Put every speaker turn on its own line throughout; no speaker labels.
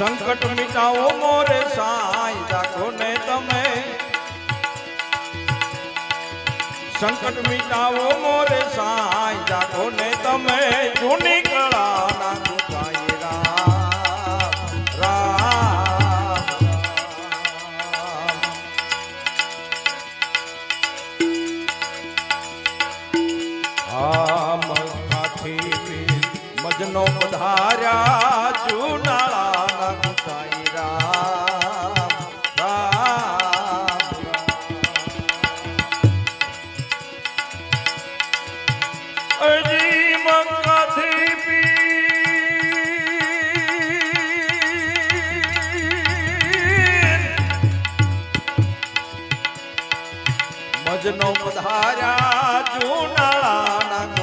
સંકટ મિટાવો મોરે સાંઈ રાખો ને તમે. સંકટ મિટાવો મોરે સાંઈ રાખો ને ભજનો પધાર્યા જુનાળાના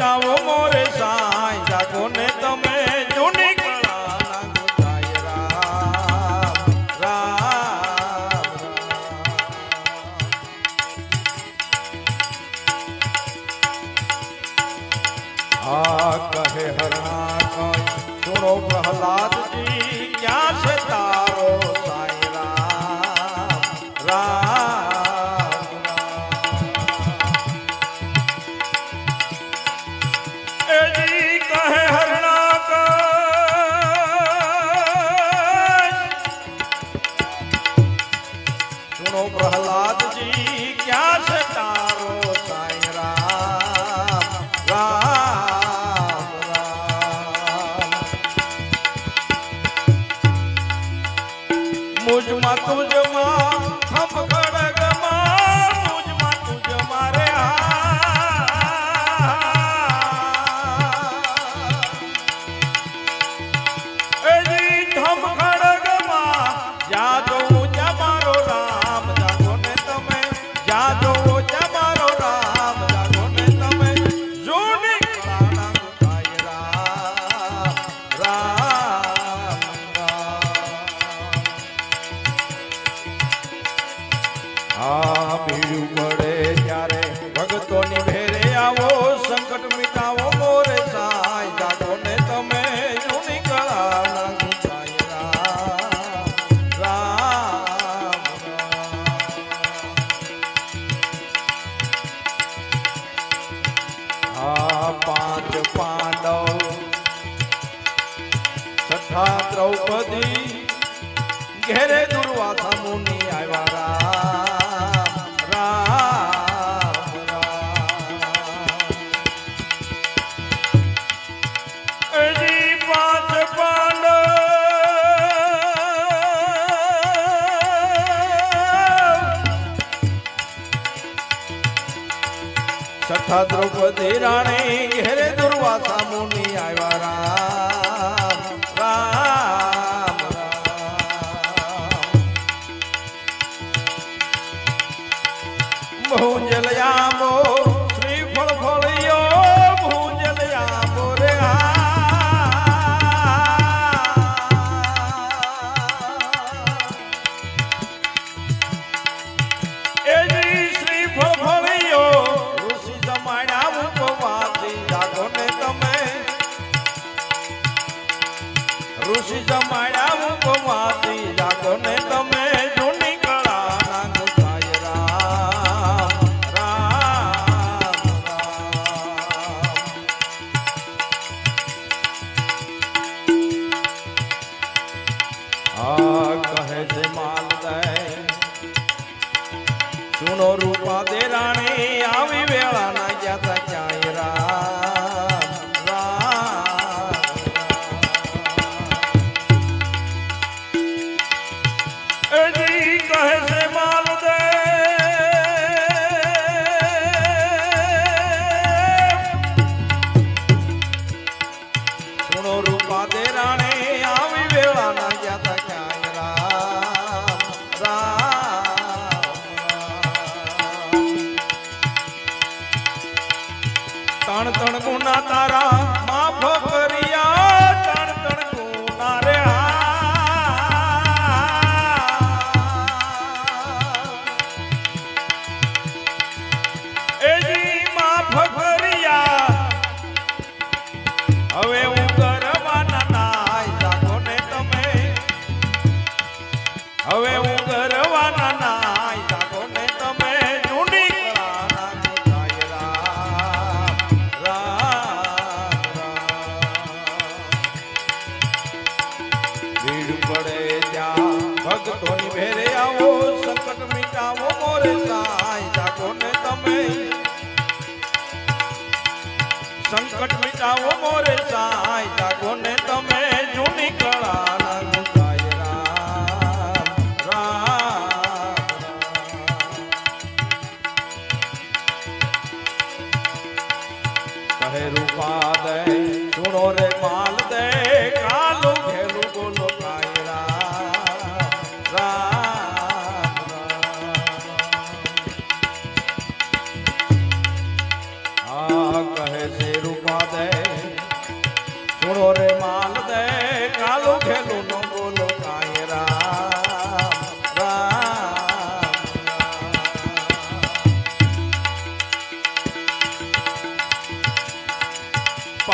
બચાવો મોરે સાંઈ જાગો ને તમે જૂની કહે હરણા ચોરો પ્રહલાદજી.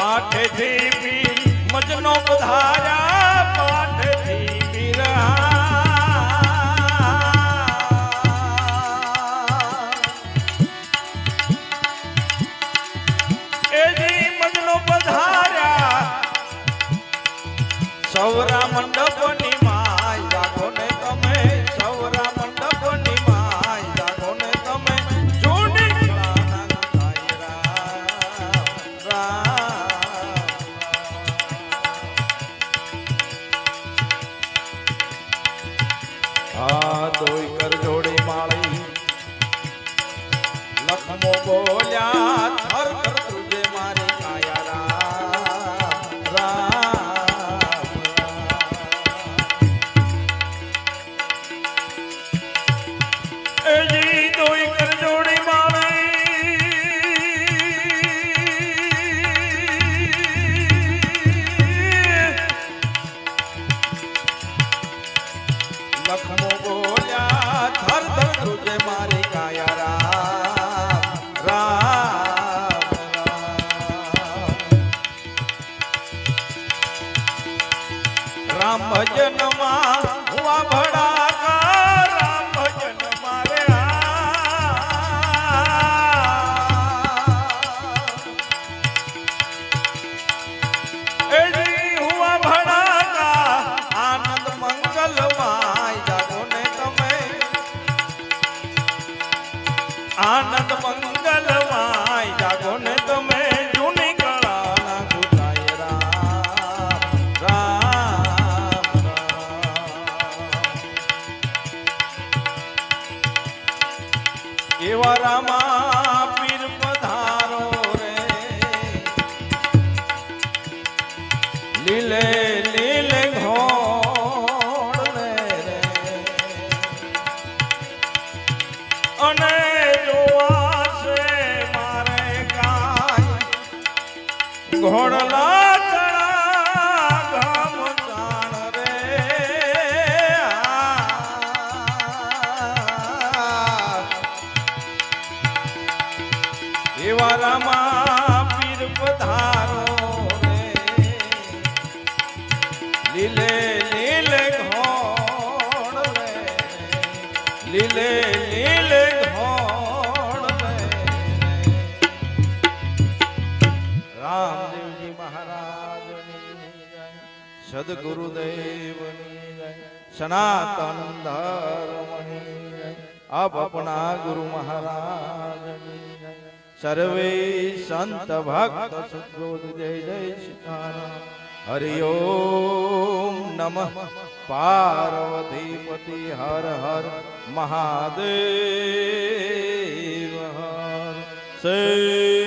પાઠથી પીર મજનો પધાર્યા પાઠથી પીર
એજી મજનો પધાર્યા
સૌરા મંડપની போலா રામ ભજનમાં હું ભડા રામ ભજન મારે આનંદ મંગલમાં જાગો ને તમે. આનંદ મંગલ સદગુરુદેવ સનાતન ધર્મણી આપ આપણા ગુરુ મહારાજ સર્વે સંત ભક્ત સદગુરુ જય જય સીતારામ હરિ ઓમ નમઃ. પાર્વતી પતિ હર હર મહાદેવ હર. સે